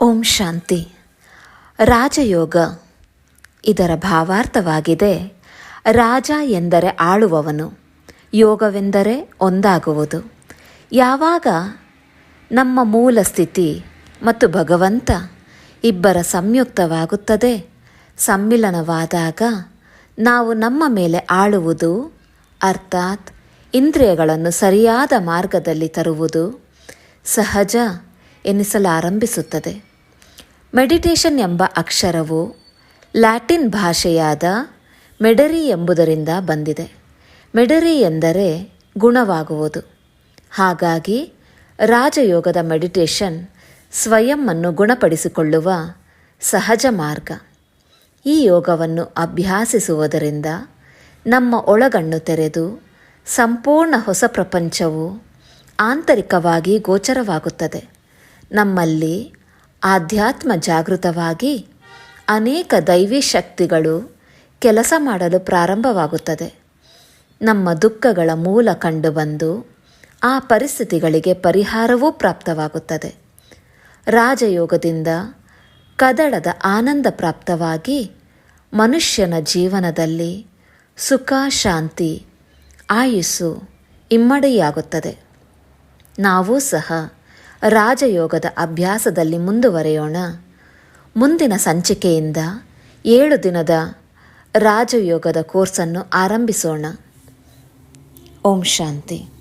ಓಂ ಶಾಂತಿ. ರಾಜಯೋಗ ಇದರ ಭಾವಾರ್ಥವಾಗಿದೆ. ರಾಜ ಎಂದರೆ ಆಳುವವನು, ಯೋಗವೆಂದರೆ ಒಂದಾಗುವುದು. ಯಾವಾಗ ನಮ್ಮ ಮೂಲ ಸ್ಥಿತಿ ಮತ್ತು ಭಗವಂತ ಇಬ್ಬರ ಸಂಯುಕ್ತವಾಗುತ್ತದೆ, ಸಮ್ಮಿಲನವಾದಾಗ ನಾವು ನಮ್ಮ ಮೇಲೆ ಆಳುವುದು, ಅರ್ಥಾತ್ ಇಂದ್ರಿಯಗಳನ್ನು ಸರಿಯಾದ ಮಾರ್ಗದಲ್ಲಿ ತರುವುದು, ಸಹಜ ಎನ್ನಿಸಲಾರಂಭಿಸುತ್ತದೆ ಮೆಡಿಟೇಷನ್ ಎಂಬ ಅಕ್ಷರವು ಲ್ಯಾಟಿನ್ ಭಾಷೆಯಾದ ಮೆಡರಿ ಎಂಬುದರಿಂದ ಬಂದಿದೆ. ಮೆಡರಿ ಎಂದರೆ ಗುಣವಾಗುವುದು. ಹಾಗಾಗಿ ರಾಜಯೋಗದ ಮೆಡಿಟೇಷನ್ ಸ್ವಯಂನ್ನು ಗುಣಪಡಿಸಿಕೊಳ್ಳುವ ಸಹಜ ಮಾರ್ಗ. ಈ ಯೋಗವನ್ನು ಅಭ್ಯಾಸಿಸುವುದರಿಂದ ನಮ್ಮ ಒಳಗಣ್ಣು ತೆರೆದು ಸಂಪೂರ್ಣ ಹೊಸ ಪ್ರಪಂಚವು ಆಂತರಿಕವಾಗಿ ಗೋಚರವಾಗುತ್ತದೆ. ನಮ್ಮಲ್ಲಿ ಆಧ್ಯಾತ್ಮ ಜಾಗೃತವಾಗಿ ಅನೇಕ ದೈವಿ ಶಕ್ತಿಗಳು ಕೆಲಸ ಮಾಡಲು ಪ್ರಾರಂಭವಾಗುತ್ತದೆ. ನಮ್ಮ ದುಃಖಗಳ ಮೂಲ ಕಂಡುಬಂದು ಆ ಪರಿಸ್ಥಿತಿಗಳಿಗೆ ಪರಿಹಾರವೂ ಪ್ರಾಪ್ತವಾಗುತ್ತದೆ. ರಾಜಯೋಗದಿಂದ ಕದಳದ ಆನಂದ ಪ್ರಾಪ್ತವಾಗಿ ಮನುಷ್ಯನ ಜೀವನದಲ್ಲಿ ಸುಖ, ಶಾಂತಿ, ಆಯುಸ್ಸು ಇಮ್ಮಡಿಯಾಗುತ್ತದೆ. ನಾವೂ ಸಹ ರಾಜಯೋಗದ ಅಭ್ಯಾಸದಲ್ಲಿ ಮುಂದುವರೆಯೋಣ. ಮುಂದಿನ ಸಂಚಿಕೆಯಿಂದ ಏಳು ದಿನದ ರಾಜಯೋಗದ ಕೋರ್ಸನ್ನು ಆರಂಭಿಸೋಣ. ಓಂ ಶಾಂತಿ.